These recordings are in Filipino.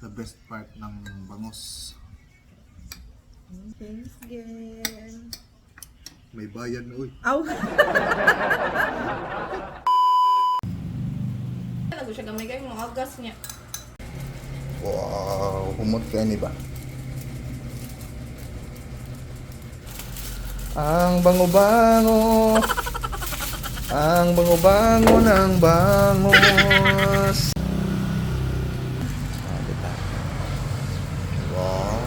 the best part ng bangus. Thanks again. May bayan na uy. Aw! Lago siya gamay kayo mga gas niya. Wow, humot ka ni ba? Ang bango-bango Ang bango-bango ng bangos Ah, diba? Wow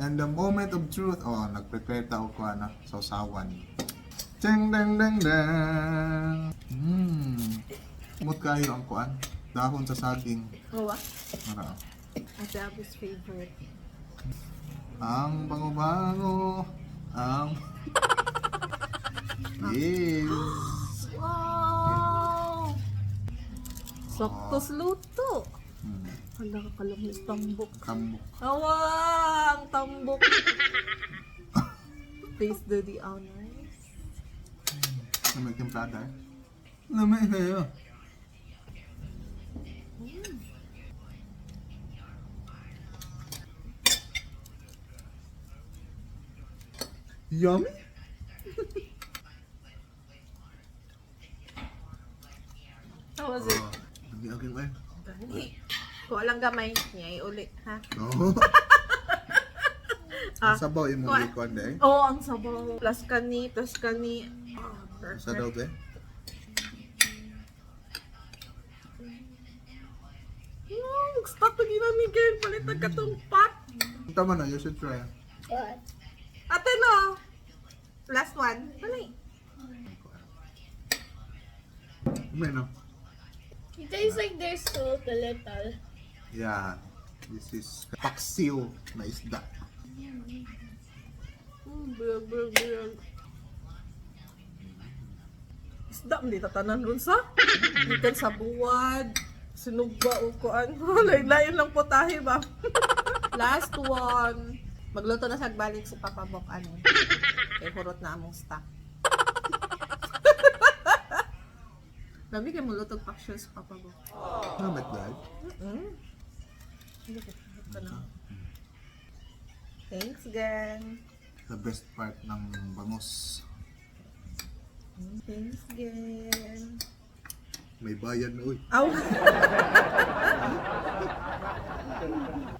And the moment of truth, oh, nag-prepare tao ko ano, sausawan. Ding ding ding ding. Hmm. Umot kayo ang kuan. Dahon sa saging. Hawa? Mara. Asabi's favorite. Ang bango-bango. Ang Yes. Wow! Saktos luto. Hala ka kalamit tambok. Kambok. Awa! Ang tambok. Please do the honors. Lamig templada eh. Lamig kayo. Yummy? How was it? Oh, Hindi akin ba? Gani. Kuha lang gamay. Niya ulit, ha? Oo. Ah, Ang sabaw yung kuha- mga ikon eh. Oo, oh, ang sabaw. Plus kani, plus kani. Ah, Sa daw perfect. be? No, mag-stop na ginamigay. Palitan ka tong pot. Tama na, you should try. Ate no. Last one. Pali. May no? It tastes like there's salt a little. Yeah. This is paksiw na isda. Mm, biyag, biyag, biyag. Isda, hindi tatanan ron sa. Ikan sa buwad. Sinugba o kuan. Lain-lain lang po tayo ba? Last one. Magluto na sa balik si Papa Bok ano. Kay hurot na among stock. Dami kayo mulutog paksyon sa Papa Bok. Namit dahil. Mm. Thanks, Gan. The best part ng bangus. Thanks, Gan. May bayad na, uy. Aw!